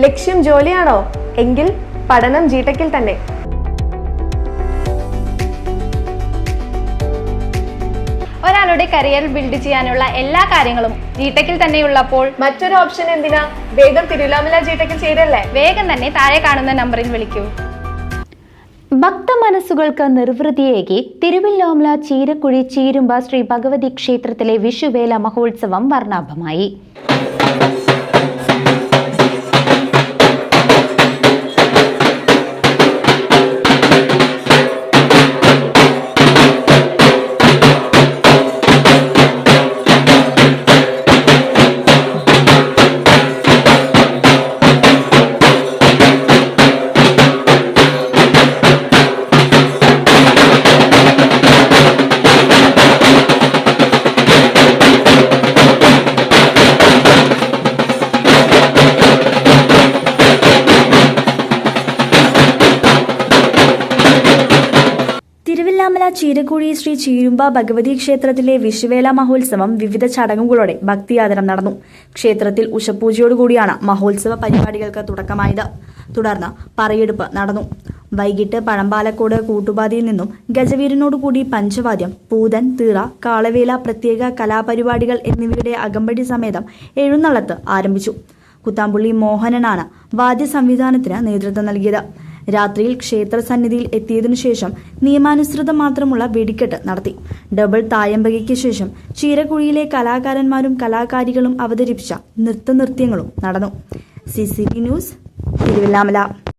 ലക്ഷ്യം ജോലിയാണോ? എങ്കിൽ പഠനം ജീട്ടക്കിൽ തന്നെ. ഒരാളുടെ കരിയർ ബിൽഡ് ചെയ്യാനുള്ള എല്ലാ കാര്യങ്ങളും ജീടെക്കിൽ തന്നെ ഉള്ളപ്പോൾ മറ്റൊരു ഓപ്ഷൻ എന്തിനാ? വേഗം തിരുവിലാമല ജീട്ടക്കിൽ ചെയ്തല്ലേ വേഗം തന്നെ താഴെ കാണുന്ന നമ്പറിൽ വിളിക്കൂ. ഭക്ത മനസ്സുകൾക്ക് നിർവൃതിയേകി തിരുവല്ലോമല ചീരക്കുഴി ചീരുമ്പ ശ്രീ ഭഗവതി ക്ഷേത്രത്തിലെ വിഷുവേല മഹോത്സവം വർണാഭമായി. തിരുവില്ലാമല ചീരക്കുഴി ശ്രീ ചീരുമ്പ ഭഗവതി ക്ഷേത്രത്തിലെ വിഷുവേല മഹോത്സവം വിവിധ ചടങ്ങുകളോടെ ഭക്തിയാദരം നടന്നു. ക്ഷേത്രത്തിൽ ഉഷപൂജയോടുകൂടിയാണ് മഹോത്സവ പരിപാടികൾക്ക് തുടക്കമായത്. തുടർന്ന് പറയെടുപ്പ് നടന്നു. വൈകിട്ട് പഴമ്പാലക്കോട് കൂട്ടുപാതിയിൽ നിന്നും ഗജവീരനോടുകൂടി പഞ്ചവാദ്യം പൂതൻ തീറ കാളവേല പ്രത്യേക കലാപരിപാടികൾ എന്നിവയുടെ അകമ്പടി സമേതം എഴുന്നള്ളത്ത് ആരംഭിച്ചു. കുത്താമ്പുള്ളി മോഹനനാണ് വാദ്യ സംവിധാനത്തിന് നേതൃത്വം നൽകിയത്. രാത്രിയിൽ ക്ഷേത്ര സന്നിധിയിൽ എത്തിയതിനു ശേഷം നിയമാനുസൃതം മാത്രമുള്ള വെടിക്കെട്ട് നടത്തി. ഡബിൾ തായമ്പകയ്ക്ക് ശേഷം ചീരക്കുഴിയിലെ കലാകാരന്മാരും കലാകാരികളും അവതരിപ്പിച്ച നൃത്തനൃത്യങ്ങളും നടന്നു. C C news Thiruvallamala.